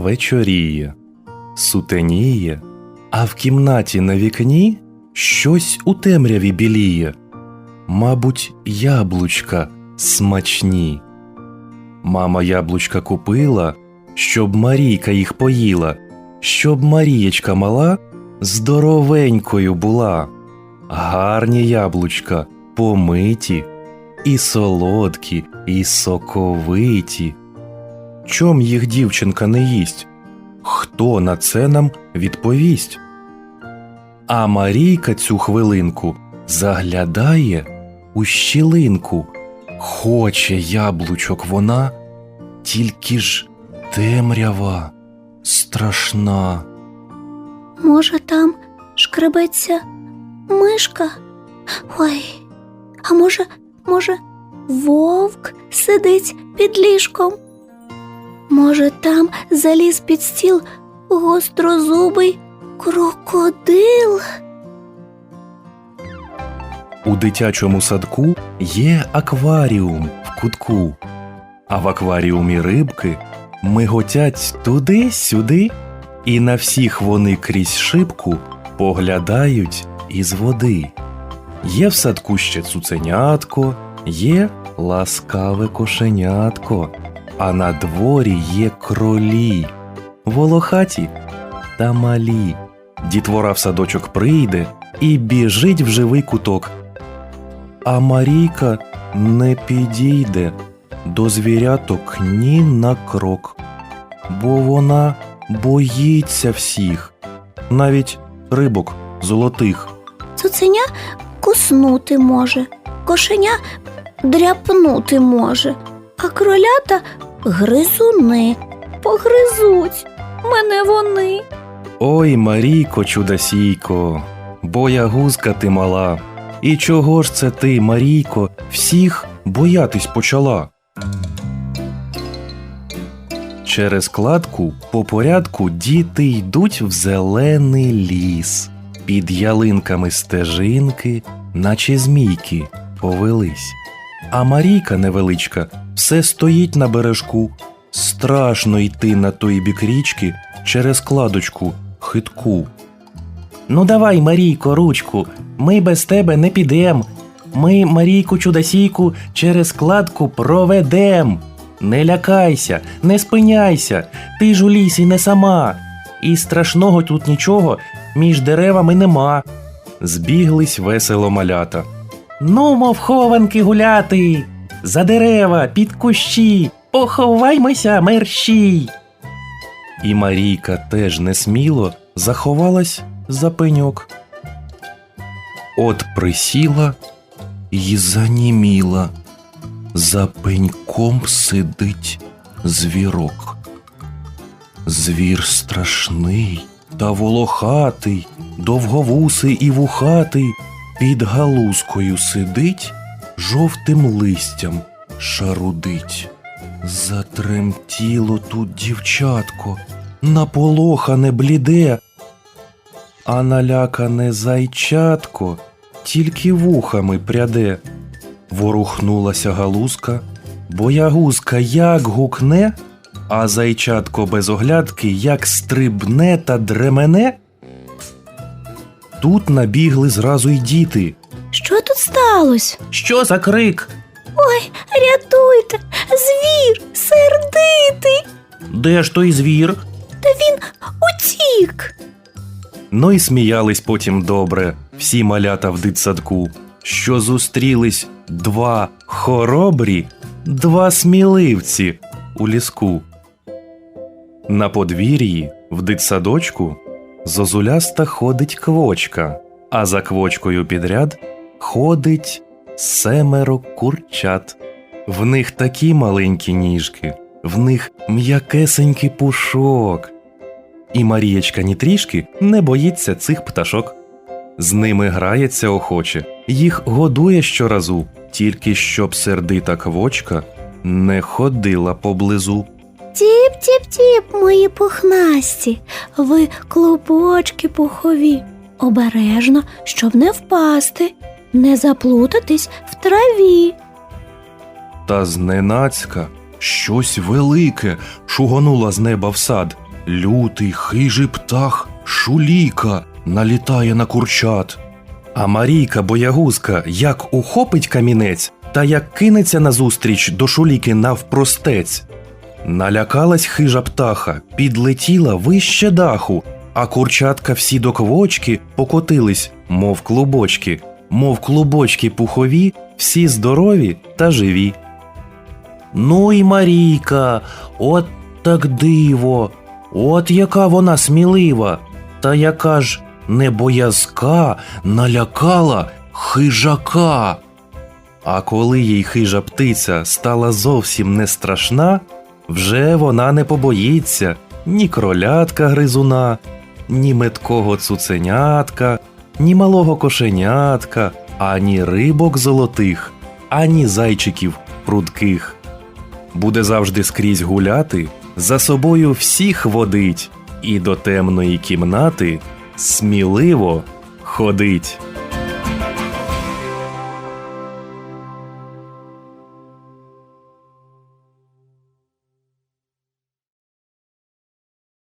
вечоріє, сутеніє, а в кімнаті на вікні щось у темряві біліє. Мабуть, яблучка смачні. Мама яблучка купила, щоб Марійка їх поїла, щоб Марієчка мала здоровенькою була. Гарні яблучка, помиті, і солодкі, і соковиті. Чом їх дівчинка не їсть? Хто на це нам відповість? А Марійка цю хвилинку заглядає у щілинку. Хоче яблучок вона, тільки ж темрява страшна. Може, там шкребеться мишка? Ой, а може, може, вовк сидить під ліжком? Може, там заліз під стіл гострозубий крокодил? У дитячому садку є акваріум в кутку, а в акваріумі рибки миготять туди-сюди, і на всіх вони крізь шибку поглядають із води. Є в садку ще цуценятко, є ласкаве кошенятко, а на дворі є кролі, волохаті та малі. Дітвора в садочок прийде і біжить в живий куток. А Марійка не підійде до звіряток ні на крок, бо вона боїться всіх, навіть рибок золотих. Цуценя куснути може, кошеня дряпнути може, а кролята гризуни погризуть мене вони. Ой, Марійко, чудосійко, боягузка ти мала. І чого ж це ти, Марійко, всіх боятись почала? Через кладку по порядку діти йдуть в зелений ліс. Під ялинками стежинки, наче змійки, повелись. А Марійка невеличка все стоїть на бережку. Страшно йти на той бік річки через кладочку хитку. Ну давай, Марійко, ручку, ми без тебе не підем. Ми, Марійку чудосійку, через кладку проведем. Не лякайся, не спиняйся, ти ж у лісі не сама. І страшного тут нічого між деревами нема. Збіглись весело малята. Ну, мов хованки гуляти, за дерева, під кущі, поховаймося, мерщій. І Марійка теж несміло заховалась за пеньок. От присіла й заніміла. За пеньком сидить звірок. Звір страшний та волохатий, довговусий і вухатий, під галузкою сидить, жовтим листям шарудить. Затремтіло тут дівчатко, наполохане бліде, а налякане зайчатко тільки вухами пряде. Ворухнулася галузка, боягузка як гукне, а зайчатко без оглядки як стрибне та дремене. Тут набігли зразу й діти. Що тут сталося? Що за крик? Ой, рятуйте, звір сердитий, Де ж той звір? та він утік. Ну і сміялись потім добре всі малята в дитсадку, що зустрілись два хоробрі, два сміливці у ліску. На подвір'ї в дитсадочку зозуляста ходить квочка, а за квочкою підряд ходить семеро курчат. В них такі маленькі ніжки, в них м'якесенький пушок. І Марієчка ні трішки не боїться цих пташок. З ними грається охоче, їх годує щоразу, тільки щоб сердита квочка не ходила поблизу. Тіп-тіп-тіп, мої пухнасті, ви клубочки пухові. Обережно, щоб не впасти, не заплутатись в траві. Та зненацька щось велике шугонула з неба в сад. лютий хижий птах шуліка налітає на курчат. А Марійка боягузка як ухопить камінець та як кинеться назустріч до шуліки навпростець. Налякалась хижа птаха, підлетіла вище даху, а курчатка всі до квочки покотились, мов клубочки, мов клубочки пухові, всі здорові та живі. Ну й Марійка, от так диво, от яка вона смілива, та яка ж небоязка налякала хижака. А коли їй хижа птиця стала зовсім не страшна, вже вона не побоїться ні кролятка гризуна, ні меткого цуценятка, ні малого кошенятка, ані рибок золотих, ані зайчиків прудких. Буде завжди скрізь гуляти, за собою всіх водить, і до темної кімнати сміливо ходить.